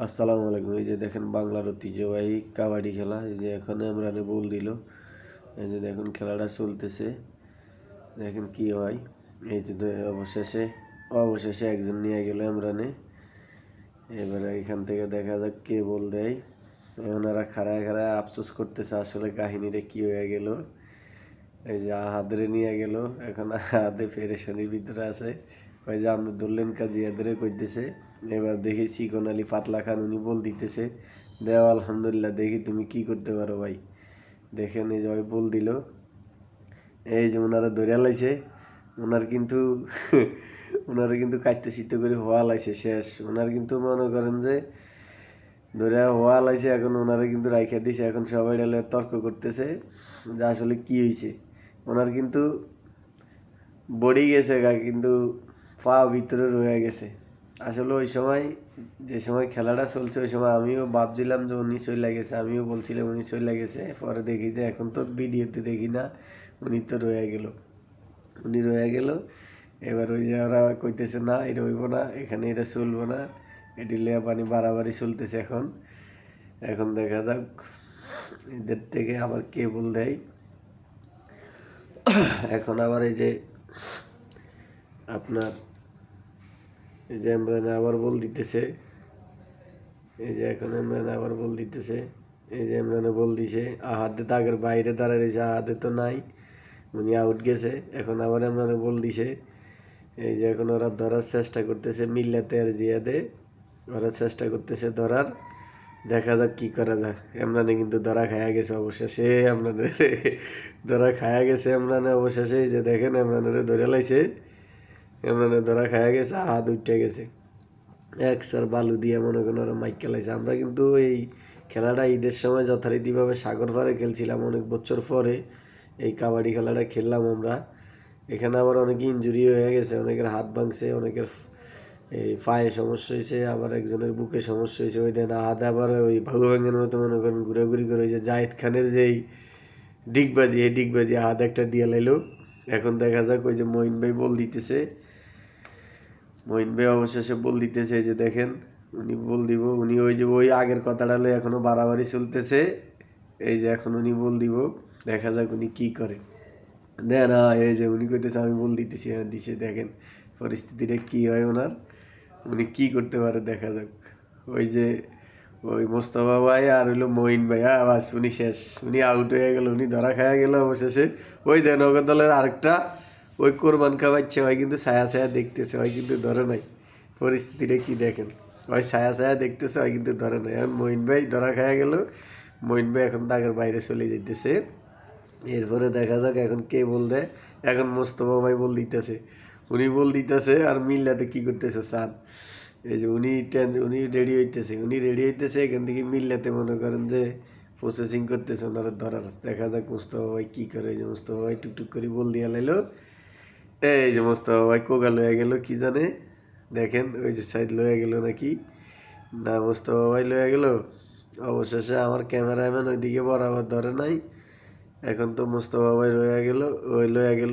আসসালামু আলাইকুম। এই যে দেখেন বাংলার ঐতিহ্যবাহী কাবাডি খেলা। এই যে এখানে আমরা বল দিল। এই যে দেখুন খেলাটা চলতেছে। দেখেন কি হয়। এই যে অবশেষে অবশেষে একজন নিয়ে গেল আমরানে এবারে এখান থেকে দেখা যাক কে বল দেয়। ওনারা খাড়ায় খাড়ায় আফসোস করতেছে আসলে কাহিনীটা কি হয়ে গেল। এই যে আহাদরে নিয়ে গেল। এখন আহাদে ফেরেশানির ভিতরে আছে। কয় যে আপনি ধরলেন কাজী আদরে কইতেছে, এবার দেখি চিকন আলী পাতলা খান উনি বল দিতেছে। দেও আলহামদুলিল্লাহ, দেখি তুমি কি করতে পারো ভাই। দেখেন এই যে ওই বল দিল। এই যে ওনারা ধরে লাইছে ওনার কিন্তু ওনারা কিন্তু কাটতে সিদ্ধ করে হওয়া লাইছে শেষ। ওনার কিন্তু মনে করেন যে ধরে হওয়া লাইছে, এখন ওনারা কিন্তু রাইখা দিছে। এখন সবাই ডালে তর্ক করতেছে যে আসলে কি হয়েছে ওনার কিন্তু বডি গেছে গা, কিন্তু পা ভিতরে রয়ে গেছে। আসলে ওই সময়, যে সময় খেলাটা চলছে, ওই সময় আমিও ভাবছিলাম যে উনি চলে গেছে, আমিও বলছিলাম উনি চলে গেছে। পরে দেখি যে এখন তো ভিডিওতে দেখি না, উনি তো রয়ে গেল। উনি রয়ে গেল, এবার ওই যে ওরা কইতেছে, না, এটা হইব না, এখানে এটা চলবো না, এটি লেয়া পানি বাড়াবাড়ি চলতেছে এখন। এখন দেখা যাক, এদের থেকে আবার কেবল দেয়। এখন আবার এই যে আপনার এই যে ইমরান আবার বল দিতেছে। এই যে এখন ইমরান আবার বল দিতেছে। এই যে ইমরানে বল দিছে। আহাতে তাগের বাইরে দাঁড়ায় রয়েছে আহাতে তো নাই। উনি আউট গেছে। এখন আবার ইমরানে বল দিছে। এই যে এখন ওরা ধরার চেষ্টা করতেছে মিল্লাতে আর জিয়াদে। ওরা চেষ্টা করতেছে ধরার। দেখা যাক কি করা যায়। এমরানে কিন্তু ধরা খায়া গেছে অবশেষে। এমরানে ধরা খায়া গেছে এমরানে অবশেষে এই যে দেখেন এমরানের ধরে লাইছে। এমরানে ধরা খায়া গেছে, হাত উঠে গেছে। এক স্যার বালু দিয়ে মনে করেন ওরা মাইক খেলাইছে। আমরা কিন্তু এই খেলাটা ঈদের সময় যথারীতিভাবে সাগর পাড়ে খেলছিলাম অনেক বছর পরে। এই কাবাডি খেলাটা খেললাম আমরা। এখানে আবার অনেকে ইঞ্জুরি হয়ে গেছে, অনেকের হাত ভাঙছে, অনেকের এই পায়ে সমস্যা হয়েছে, আবার একজনের বুকে সমস্যা হয়েছে, ওই দিন হাত আবার ওই ভগবানের মতো মনে করেন ঘুরাঘুরি করে যে জাহিদ খানের যেই ডিগবাজি, এই ডিগবাজি হাত একটা দিয়ে লাইলো। এখন দেখা যাক ওই যে মঈন ভাই বল দিতেছে। মঈন ভাই অবশেষে বল দিতেছে এই যে দেখেন, উনি বল দিব, উনি ওই যে ওই আগের কথাটা লয়ে এখনও বাড়াবাড়ি চলতেছে। এই যে এখন উনি বল দিব, দেখা যাক উনি কী করে। দেন এই যে উনি কইতেছে আমি বল দিতেছি হ্যাঁ দিছে, দেখেন পরিস্থিতিটা কী হয় ওনার। উনি কী করতে পারে দেখা যাক। ওই যে ওই মোস্তফা ভাই আর হইল মঈন ভাই হ্যাঁ বাস, উনি শেষ। উনি আউট হয়ে গেল, উনি ধরা খায়া গেল অবশেষে। ওই দেন ওকে দলের আরেকটা ওই কোরবান খাওয়াচ্ছে ভাই কিন্তু ছায়া ছায়া দেখতেছে ভাই কিন্তু ধরে নাই। পরিস্থিতিটা কি দেখেন? ওই ছায়া ছায়া দেখতেছে ভাই কিন্তু ধরে নাই। এখন মঈন ভাই ধরা খায়া গেল। মঈন ভাই এখন দাগের বাইরে চলে যাইতেছে। এরপরে দেখা যাক এখন কে বল দেয়। এখন মোস্তফা ভাই বল দিতেছে। উনি বল দিতেছে আর মিল্লাতে কি করতেছে সান এই যে উনি উনি রেডি হইতেছে। উনি রেডি হইতেছে, এখান থেকে মিল্লাতে মনে করেন যে প্রসেসিং করতেছে, ওনারা ধরার। দেখা যাক মোস্তফা ভাই কী করে। যে মোস্তফা ভাই টুকটুক করে বল দিয়া লাইলো। এই যে মোস্তফা ভাই কোগা লয়ে গেল, কি জানে? দেখেন, ওই যে সাইড লয়ে গেল নাকি? না মোস্তফা ভাই লয়ে গেল? অবশেষে আমার ক্যামেরাম্যান ওইদিকে বরাবর ধরে নাই। এখন তো মোস্তফা ভাই রয়ে গেল, ওই লয়ে গেল